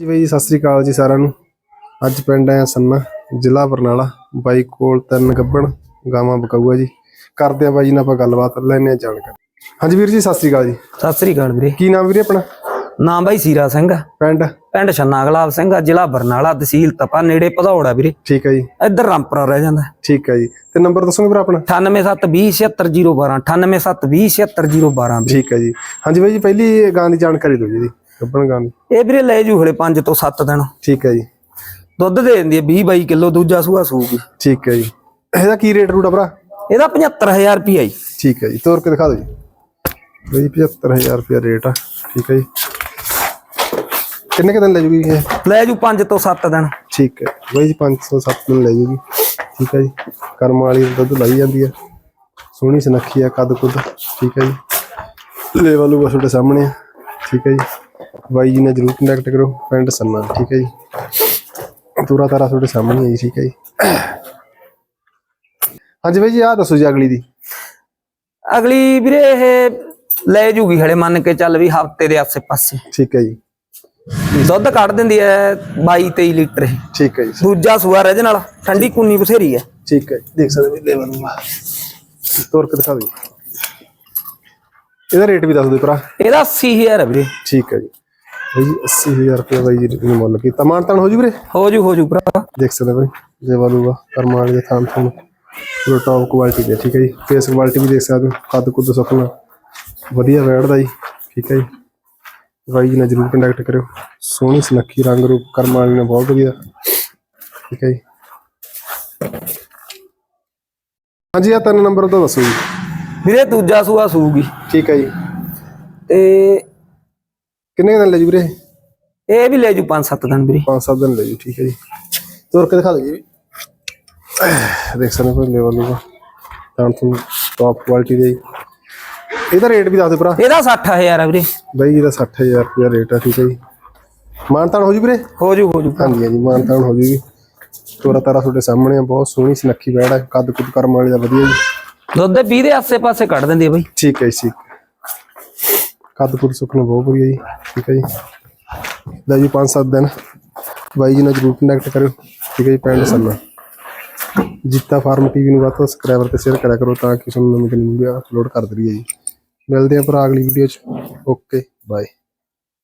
ਜੀ ਬਾਈ ਸਤਿ ਸ੍ਰੀ ਅਕਾਲ ਜੀ ਸਾਰਿਆਂ ਨੂੰ। ਅੱਜ ਪਿੰਡ ਆਇਆ ਸੰਨਾ ਜ਼ਿਲ੍ਹਾ ਬਰਨਾਲਾ। ਬਾਈ ਕੋਲ ਤਿੰਨ ਗੱਬਣ ਗਾਵਾਂ ਬਕਾਊਆ ਜੀ। ਕਰਦੇ ਆ ਬਾਈ ਜੀ ਨਾਲ ਆਪਾਂ ਗੱਲਬਾਤ ਲੈਣੇ ਆ ਜਾਣਕਾਰੀ। ਹਾਂਜੀ ਵੀਰ ਜੀ ਸਤਿ ਸ੍ਰੀ ਅਕਾਲ ਜੀ। ਸਤਿ ਸ੍ਰੀ ਅਕਾਲ ਵੀਰੇ। ਕੀ ਨਾਮ ਵੀਰੇ ਆਪਣਾ? ਨਾਮ ਬਾਈ ਸੀਰਾ ਸਿੰਘ। ਆ, ਪਿੰਡ? ਪਿੰਡ ਛੰਨਾ ਗੁਲਾਬ ਸਿੰਘ ਆ, ਜ਼ਿਲ੍ਹਾ ਬਰਨਾਲਾ ਤਹਿਸੀਲ ਤਪਾ ਨੇੜੇ ਭਦੌੜ ਵੀਰੇ। ਠੀਕ ਹੈ ਜੀ। ਇੱਧਰ ਰਾਮਪੁਰਾ ਰਹਿ ਜਾਂਦਾ। ਠੀਕ ਹੈ ਜੀ। ਤੇ ਨੰਬਰ ਦੱਸੋਗੇ ਵੀਰ ਆਪਣਾ? 9872076012 9872076012 ਵੀਰੇ। ਠੀਕ ਹੈ ਜੀ। ਹਾਂਜੀ ਬਾਈ ਜੀ ਪਹਿਲੀ ਗਾਂ ਦੀ ਜਾਣਕਾਰੀ ਦਿਓ ਜੀ ਇਹਦੀ। ਗੱਬਣ ਗਾਂ ਦੀ ਇਹ ਵੀਰੇ ਲੈ ਜੂ ਹਲੇ 5 ਤੋਂ 7 ਦਿਨ। ਠੀਕ ਹੈ ਜੀ। ਦੁੱਧ ਦੇ ਦਿੰਦੀ ਹੈ 20 22 ਕਿਲੋ ਦੂਜਾ ਸੂਆ ਸੂਗੀ। ਠੀਕ ਹੈ ਜੀ। ਇਹਦਾ ਕੀ ਰੇਟ ਰੂਟ ਆ ਭਰਾ? ਇਹਦਾ 75000 ਰੁਪਈਆ ਜੀ। ਠੀਕ ਹੈ ਜੀ। ਤੋਰ ਕੇ ਦਿਖਾ ਦਿਓ ਜੀ। ਬਾਈ 75000 ਰੁਪਏ ਰੇਟ ਆ। ਠੀਕ ਹੈ ਜੀ। ਕਿੰਨੇ ਕੁ ਦਿਨ ਲੈ ਜੂਗੀ ਇਹ? ਲੈ ਜੂ 5 ਤੋਂ 7 ਦਿਨ। ਠੀਕ ਹੈ। ਬਾਈ ਜੀ 507 ਦਿਨ ਲੈ ਜੂਗੀ। ਠੀਕ ਹੈ ਜੀ। ਕਰਮ ਵਾਲੀ ਦੁੱਧ ਲਾਈ ਜਾਂਦੀ ਹੈ। ਸੋਹਣੀ ਸੁਨੱਖੀ ਆ ਕੱਦ ਕੁੱਦ। ਠੀਕ ਹੈ ਜੀ। ਲੈਵਲ ਉਹ ਤੁਹਾਡੇ ਸਾਹਮਣੇ ਆ। ਠੀਕ ਹੈ ਜੀ। ਬਾਈ ਜੀ ਨਾਲ ਜਰੂਰ ਕੰਟੈਕਟ ਕਰੋ ਪਿੰਡ ਸੰਨਾ ਠੀਕ ਹੈ ਜੀ? ਪੂਰਾ ਤਾਰਾ ਤੁਹਾਡੇ ਸਾਹਮਣੇ ਹੈ ਜੀ ਠੀਕ ਹੈ ਜੀ? ਹਾਂਜੀ ਬਾਈ ਜੀ ਆਹ ਦੱਸੋ ਜੀ ਅਗਲੀ ਦੀ। ਅਗਲੀ ਵੀਰੇ ਇਹ ਲੈ ਜੂਗੀ ਹਲੇ ਮੰਨ ਕੇ ਚੱਲ ਵੀ ਹਫ਼ਤੇ ਦੇ ਆਸੇ ਪਾਸੇ। ਠੀਕ ਹੈ ਜੀ। ਦੁੱਧ ਕੱਢ ਦਿੰਦੀ ਹੈ 22 23 ਲੀਟਰ ਠੀਕ ਹੈ ਜੀ। ਦੂਜਾ ਸੂਆ ਰਹਿ ਨਾਲ ਠੰਡੀ ਕੁੰਨੀ ਬਥੇਰੀ ਹੈ। ਠੀਕ ਹੈ ਦੇਖ ਸਕਦੇ ਹੋ ਲੈਵਲ ਨੂੰ ਤੋਰ ਕੇ ਦਿਖਾ ਦਿਓ। ਇਹਦਾ ਰੇਟ ਵੀ ਦੱਸ ਦਿਓ ਭਰਾ। ਇਹਦਾ 80000 ਹੈ ਵੀਰੇ। ਠੀਕ ਹੈ ਜੀ। ਬਾਈ ਜੀ 80000 ਰੁਪਏ ਬਾਈ ਜੀ ਨੇ ਮੁੱਲ ਕੀਤਾ। ਮਾਨਤਾਨ ਹੋ ਜੂ ਵੀਰੇ? ਹੋ ਜੂ ਹੋ ਜੂ ਭਰਾ। ਦੇਖ ਸਕਦੇ ਬਾਈ ਜੇ ਵਾਲੂਗਾ ਕਰਮ ਵਾਲੇ ਦੇ ਥਾਂ ਤੋਂ ਪੂਰਾ ਟੌਪ ਕੁਆਲਿਟੀ ਦੇ ਠੀਕ ਹੈ ਜੀ। ਫੇਸ ਕੁਆਲਿਟੀ ਵੀ ਦੇਖ ਸਕਦੇ ਹੋ ਕੱਦ ਕੁੱਦ ਸੁੱਕਣਾ ਵਧੀਆ ਬੈਠਦਾ ਜੀ ਠੀਕ ਹੈ ਜੀ। ਬਾਈ ਜੀ ਨਾਲ ਜਰੂਰ ਕੰਟੈਕਟ ਕਰਿਓ। ਸੋਹਣੀ ਸੁਨੱਖੀ ਰੰਗ ਰੂਪ ਕਰਮ ਵਾਲੇ ਨੇ ਬਹੁਤ ਵਧੀਆ ਠੀਕ ਹੈ ਜੀ। ਹਾਂਜੀ ਆ ਤਿੰਨ ਨੰਬਰ ਤੋਂ ਦੱਸੋ ਜੀ। ਵੀਰੇ ਦੂਜਾ ਸੂਆ ਸੂਗੀ। ਠੀਕ ਹੈ ਜੀ। ਤੇ ਕਿੰਨੇ ਕੁ ਦਿਨ ਲੈ ਜੂ ਵੀਰੇ? ਇਹ ਵੀ ਲੈ ਜੂ 5-7 ਦਿਨ ਵੀਰੇ। ਪੰਜ ਸੱਤ ਦਿਨ ਲੈ ਜੂ ਠੀਕ ਹੈ ਜੀ। ਤੁਰ ਕੇ ਦਿਖਾ ਦਿਓ ਜੀ ਦੇਖ ਸਕਦੇ ਹੋ ਲੈਵਲ ਨੂੰ। ਤਾਂ ਤੁਹਾਨੂੰ ਟੌਪ ਕੁਆਲਿਟੀ ਦੇ। ਇਹਦਾ ਰੇਟ ਵੀ ਦੱਸ ਦਿਓ ਭਰਾ। ਇਹਦਾ 60000 ਹੈ ਵੀਰੇ। ਬਾਈ ਇਹਦਾ 60000 ਰੁਪਇਆ ਰੇਟ ਆ ਠੀਕ ਹੈ ਜੀ। ਮਾਨਤਾਨ ਹੋ ਜੂ ਵੀਰੇ? ਹੋ ਜੂ ਹੋ ਜੂ। ਹਾਂਜੀ ਹਾਂਜੀ ਮਾਨਤਾਨ ਹੋ ਜੂਗੀ ਤੋਰਾ ਤਾਰਾ ਤੁਹਾਡੇ ਸਾਹਮਣੇ ਆ ਬਹੁਤ ਸੋਹਣੀ ਸੁਨੱਖੀ ਬੈੜ ਹੈ ਕੱਦ ਕੁੱਦ ਕਰਮ ਵਾਲੀ ਦਾ ਵਧੀਆ ਜੀ। ਦੁੱਧ ਦੇ 20 ਦੇ ਆਸੇ ਪਾਸੇ ਕੱਢ ਦਿੰਦੀ ਹੈ ਬਈ। ਠੀਕ ਹੈ ਜੀ ਕੱਦ ਕੁੱਦ ਸੁੱਕਣਾ ਬਹੁਤ ਵਧੀਆ ਜੀ, ਠੀਕ ਹੈ ਜੀ। ਲੈ ਜੀ 5-7 ਦਿਨ ਬਾਈ ਜੀ ਨਾਲ ਜਰੂਰ ਕੰਟੈਕਟ ਕਰਿਓ, ਠੀਕ ਹੈ ਜੀ ਪਿੰਡ ਸੰਨਾ ਜੀਤਾ ਫਾਰਮ ਟੀਵੀ ਨੂੰ ਵੱਧ ਤੋਂ ਸਬਸਕ੍ਰਾਈਬਰ ਤੇ ਸ਼ੇਅਰ ਕਰਿਆ ਕਰੋ ਤਾਂ ਕਿ ਤੁਹਾਨੂੰ ਨਵੀਂ ਨਵੀਂ ਵੀਡੀਓ ਅਪਲੋਡ ਕਰ ਦਈਏ ਜੀ। ਮਿਲਦੇ ਹਾਂ ਭਰਾ ਅਗਲੀ ਵੀਡੀਓ 'ਚ। Okay bye